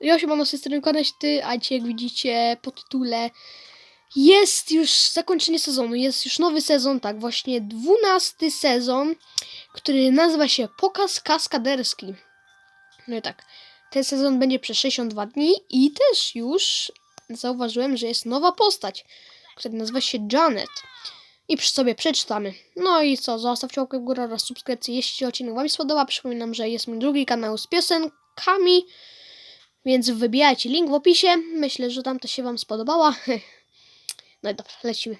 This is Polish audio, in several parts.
Ja się mam z tej strony Koneszty, a dzisiaj jak widzicie po tytule jest już zakończenie sezonu, jest już nowy sezon, tak właśnie dwunasty sezon, który nazywa się Pokaz Kaskaderski. No i tak, ten sezon będzie przez 62 dni i też już zauważyłem, że jest nowa postać, która nazywa się Janet. I przy sobie przeczytamy. No i co, zostawcie łapkę w górę oraz subskrypcję, jeśli odcinek Wam się spodoba. Przypominam, że jest mój drugi kanał z piosenkami, więc wybijajcie link w opisie. Myślę, że tam to się Wam spodobała. No i dobra, lecimy.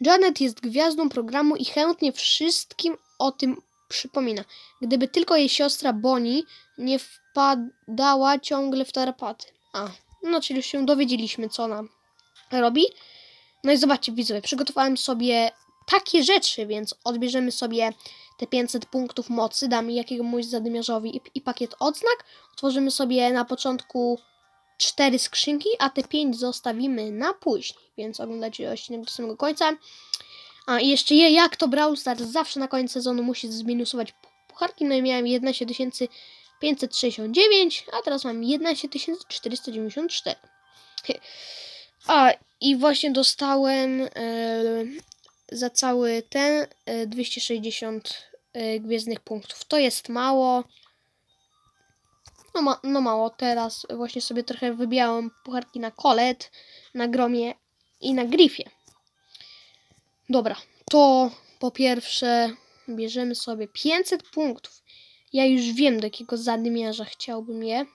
Janet jest gwiazdą programu i chętnie wszystkim o tym przypomina. Gdyby tylko jej siostra Bonnie nie wpadała ciągle w tarapaty. A, no czyli już się dowiedzieliśmy, co ona robi. No i zobaczcie, widzowie, przygotowałem sobie takie rzeczy, więc odbierzemy sobie te 500 punktów mocy, damy jakiemuś zadymiarzowi i, i pakiet odznak. Otworzymy sobie na początku cztery skrzynki, a te pięć zostawimy na później, więc oglądajcie odcinek do samego końca. A jeszcze je, jak to Brawl Stars zawsze na koniec sezonu musi zminusować pu- pucharki, no i miałem 11 569, a teraz mam 11 494. A i właśnie dostałem e, za cały ten e, 260 e, gwiezdnych punktów. To jest mało. No, ma, no mało, teraz właśnie sobie trochę wybijałem pucharki na Colet, na Gromie i na Griffie. Dobra, to po pierwsze bierzemy sobie 500 punktów. Ja już wiem, do jakiego zadymiarza chciałbym je.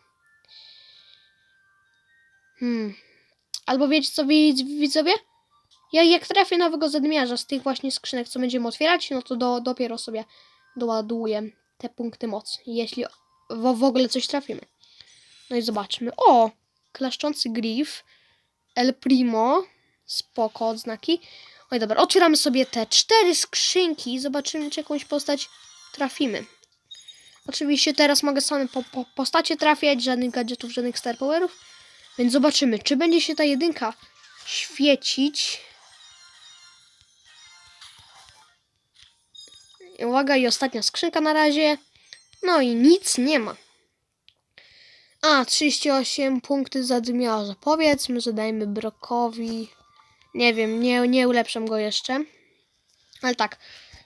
Hmm. Albo wiecie co, widz- widzowie? Ja jak trafię nowego zadymiarza z tych właśnie skrzynek, co będziemy otwierać, no to do, dopiero sobie doładuję te punkty mocy. Jeśli w, w ogóle coś trafimy. No i zobaczmy. O! Klaszczący Griff. El Primo. Spoko, odznaki. Oj, dobra, otwieramy sobie te cztery skrzynki i zobaczymy, czy jakąś postać trafimy. Oczywiście teraz mogę same po, po postacie trafiać, żadnych gadżetów, żadnych star powerów. Więc zobaczymy, czy będzie się ta jedynka świecić. Uwaga, i ostatnia skrzynka na razie. No i nic nie ma. A, 38 punkty zadymiarza. Powiedzmy, że dajmy Brokowi. Nie wiem, nie, nie ulepszam go jeszcze. Ale tak,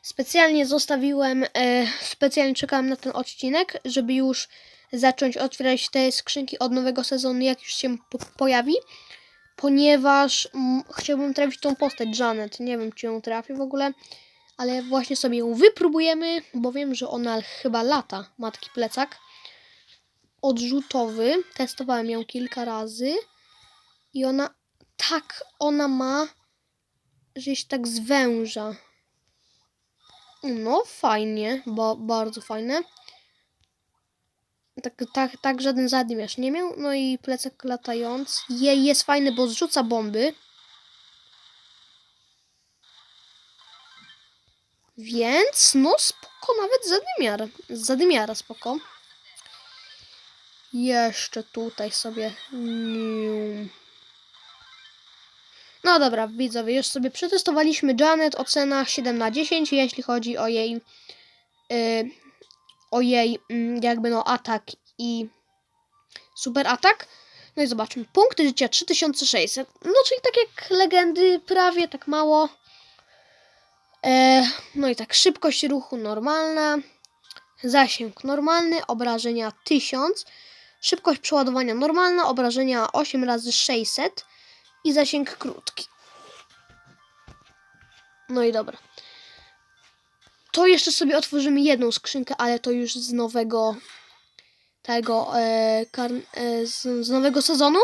specjalnie zostawiłem, e, specjalnie czekałem na ten odcinek, żeby już zacząć otwierać te skrzynki od nowego sezonu, jak już się po pojawi. Ponieważ mm, chciałbym trafić tą postać Janet. Nie wiem, czy ją trafię w ogóle. Ale właśnie sobie ją wypróbujemy, bo wiem, że ona chyba lata. Ma taki plecak odrzutowy. Testowałem ją kilka razy. I ona tak, ona ma, że się tak zwęża. No, fajnie, bo bardzo fajne. Tak, tak, tak żaden zadymiarz nie miał. No i plecak latający. Je, jest fajny, bo zrzuca bomby. Więc, no spoko, nawet zadymiar. Zadymiara spoko. Jeszcze tutaj sobie... No dobra, widzowie, już sobie przetestowaliśmy Janet, ocena 7 na 10, jeśli chodzi o jej y, o jej mm, jakby no atak i super atak. No i zobaczmy, punkty życia 3600, no czyli tak jak legendy, prawie tak mało. E, no i tak, szybkość ruchu normalna, zasięg normalny, obrażenia 1000, szybkość przeładowania normalna, obrażenia 8 razy 600 i zasięg krótki. No i dobra. To jeszcze sobie otworzymy jedną skrzynkę, ale to już z nowego tego e, e, z, z nowego sezonu.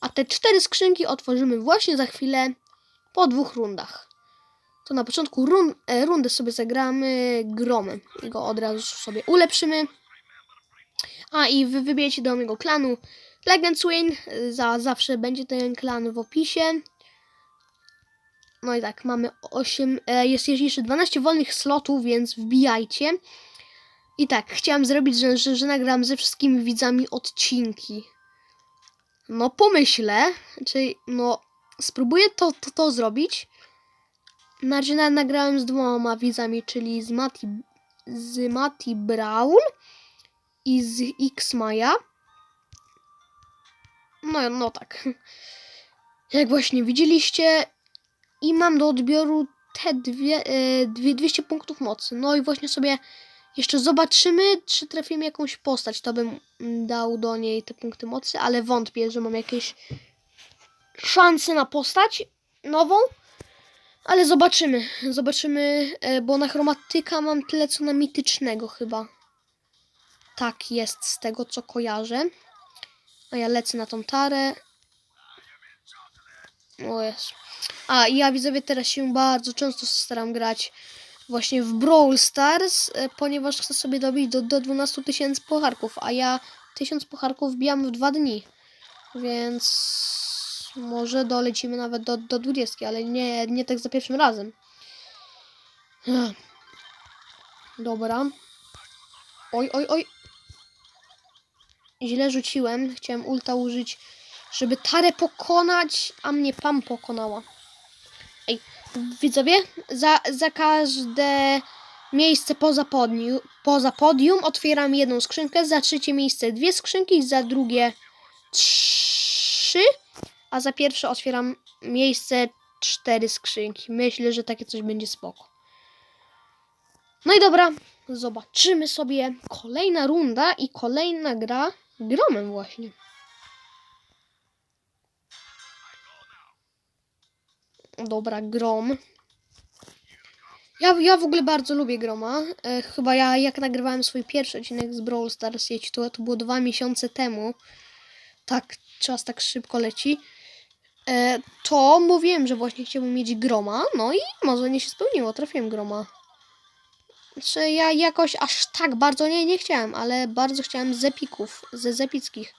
A te cztery skrzynki otworzymy właśnie za chwilę po dwóch rundach. To na początku run, e, rundy sobie zagramy gromy i go od razu sobie ulepszymy. A i wy wybierzecie do mojego klanu Legends Win. Za zawsze będzie ten klan w opisie. No i tak, mamy 8, e, jest jeszcze 12 wolnych slotów, więc wbijajcie. I tak, chciałam zrobić, że, że, że nagram ze wszystkimi widzami odcinki. No pomyślę, czyli no spróbuję to, to, to zrobić. Na nagrałem z dwoma widzami, czyli z Mati, z Mati Brawl i z X Maja. No, no tak. Jak właśnie widzieliście, i mam do odbioru te dwie, e, dwie, 200 punktów mocy. No i właśnie sobie jeszcze zobaczymy, czy trafimy jakąś postać. To bym dał do niej te punkty mocy, ale wątpię, że mam jakieś szanse na postać nową. Ale zobaczymy. Zobaczymy, e, bo na chromatyka mam tyle co na mitycznego chyba. Tak jest z tego co kojarzę. A ja lecę na tą tarę. O jest. A ja widzowie teraz się bardzo często staram grać właśnie w Brawl Stars, e, ponieważ chcę sobie dobić do, do 12 tysięcy pucharków, a ja 1000 pucharków wbijam w dwa dni. Więc może dolecimy nawet do, do 20, ale nie, nie tak za pierwszym razem. Dobra. Oj, oj, oj. Źle rzuciłem. Chciałem ulta użyć, żeby tarę pokonać, a mnie Pam pokonała. Ej, widzowie, za, za każde miejsce poza podium, poza podium otwieram jedną skrzynkę, za trzecie miejsce dwie skrzynki, za drugie trzy, a za pierwsze otwieram miejsce cztery skrzynki. Myślę, że takie coś będzie spoko. No i dobra, zobaczymy sobie kolejna runda i kolejna gra gromem właśnie. Dobra, Grom. Ja, ja w ogóle bardzo lubię Groma. E, chyba ja jak nagrywałem swój pierwszy odcinek z Brawl Stars sieci, to, to było dwa miesiące temu. Tak, czas tak szybko leci. E, to mówiłem, że właśnie chciałbym mieć Groma. No i może nie się spełniło, trafiłem Groma. Znaczy ja jakoś aż tak bardzo nie, nie chciałem, ale bardzo chciałem z epików, ze zepickich.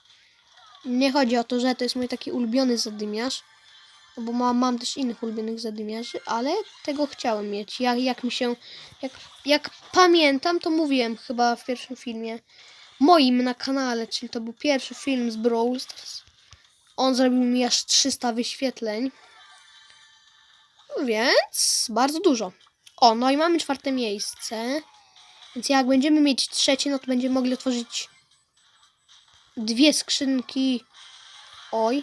Nie chodzi o to, że to jest mój taki ulubiony zadymiarz. Bo mam, mam też innych ulubionych zadymiarzy, ale tego chciałem mieć. Jak, jak mi się. Jak, jak pamiętam, to mówiłem chyba w pierwszym filmie moim na kanale, czyli to był pierwszy film z Brawl Stars. On zrobił mi aż 300 wyświetleń. Więc bardzo dużo. O, no i mamy czwarte miejsce. Więc jak będziemy mieć trzecie, no to będziemy mogli otworzyć dwie skrzynki. Oj,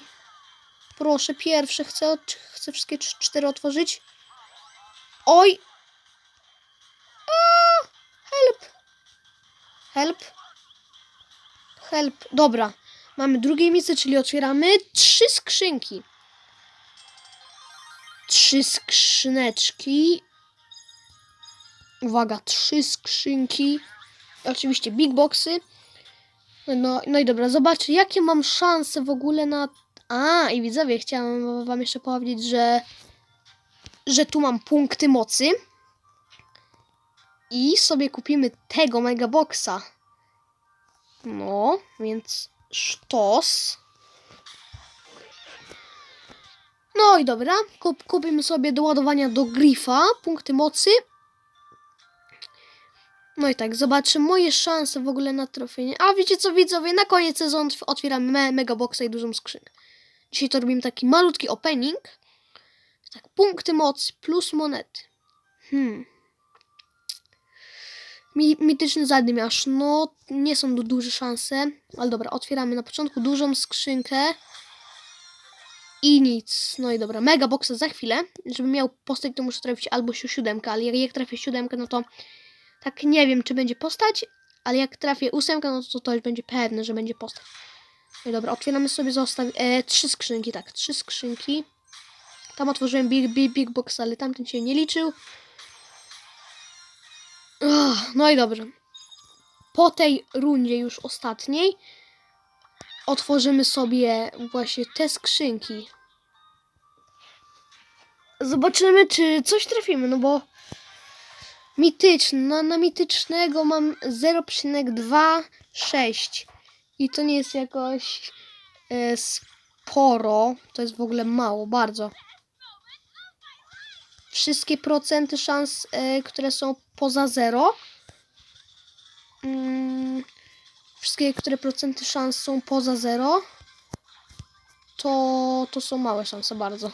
Proszę, pierwsze chcę, chcę wszystkie cz- cztery otworzyć. Oj! A, help! Help! Help. Dobra. Mamy drugie miejsce, czyli otwieramy trzy skrzynki. Trzy skrzyneczki. Uwaga, trzy skrzynki. Oczywiście big boxy. No, no i dobra, zobaczcie, jakie mam szanse w ogóle na a, i widzowie, chciałam wam jeszcze powiedzieć, że, że tu mam punkty mocy. I sobie kupimy tego megaboxa. No, więc sztos. No i dobra, kup, kupimy sobie do ładowania do grifa punkty mocy. No i tak, zobaczę moje szanse w ogóle na trafienie. A wiecie co widzowie, na koniec sezonu otwieram me megaboxa i dużą skrzynkę. Dzisiaj to robimy taki malutki opening. Tak, punkty mocy plus monety. Hmm. Mi, mityczny zadymiarz. No, nie są duże szanse. Ale dobra, otwieramy na początku dużą skrzynkę. I nic. No i dobra, mega boxa za chwilę. Żeby miał postać, to muszę trafić albo siódemkę, ale jak, jak trafię siódemkę, no to tak nie wiem, czy będzie postać, ale jak trafię ósemkę, no to to już będzie pewne, że będzie postać. No dobra, otwieramy sobie zostaw... E, trzy skrzynki, tak, trzy skrzynki. Tam otworzyłem big, big, big box, ale tamten się nie liczył. No i dobrze. Po tej rundzie już ostatniej otworzymy sobie właśnie te skrzynki. Zobaczymy, czy coś trafimy, no bo mityczny, no na mitycznego mam 0,26 i to nie jest jakoś e, sporo. To jest w ogóle mało, bardzo. Wszystkie procenty szans, e, które są poza zero. Mm, wszystkie, które procenty szans są poza zero. To, to są małe szanse bardzo.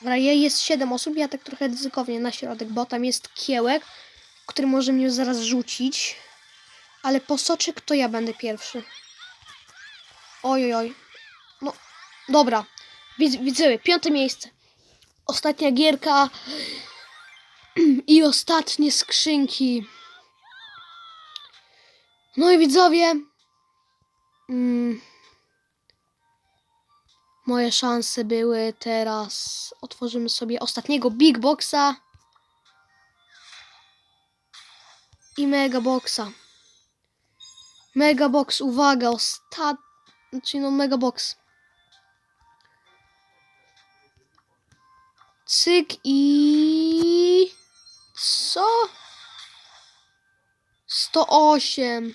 Dobra, je- jest 7 osób, ja tak trochę ryzykownie na środek, bo tam jest kiełek, który może mnie zaraz rzucić. Ale po soczek to ja będę pierwszy. Oj, oj, oj. No, dobra. Widz, widzowie, piąte miejsce. Ostatnia gierka i ostatnie skrzynki. No i widzowie, mm, moje szanse były teraz. Otworzymy sobie ostatniego Big Boxa i Mega Boxa. Mega Box, uwaga, ostat... Znaczy no Mega Box. Cyk i... Co? 108.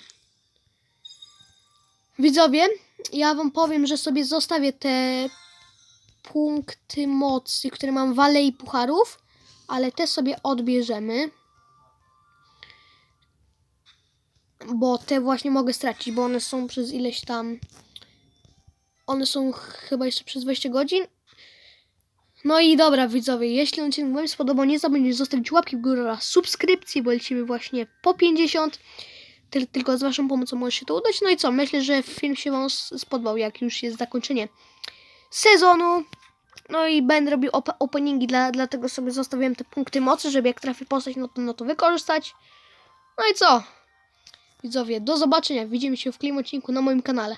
Widzowie, ja wam powiem, że sobie zostawię te punkty mocy, które mam w Alei Pucharów, ale te sobie odbierzemy. Bo te właśnie mogę stracić, bo one są przez ileś tam... One są chyba jeszcze przez 20 godzin. No i dobra widzowie, jeśli odcinek Wam się spodobał, nie zapomnijcie zostawić łapki w górę oraz subskrypcji, bo lecimy właśnie po 50. Tyl- tylko z Waszą pomocą może się to udać. No i co, myślę, że film się Wam spodobał, jak już jest zakończenie sezonu. No i będę robił op- openingi, dla, dlatego sobie zostawiłem te punkty mocy, żeby jak trafi postać, no to, no to wykorzystać. No i co? Widzowie, do zobaczenia. Widzimy się w kolejnym odcinku na moim kanale.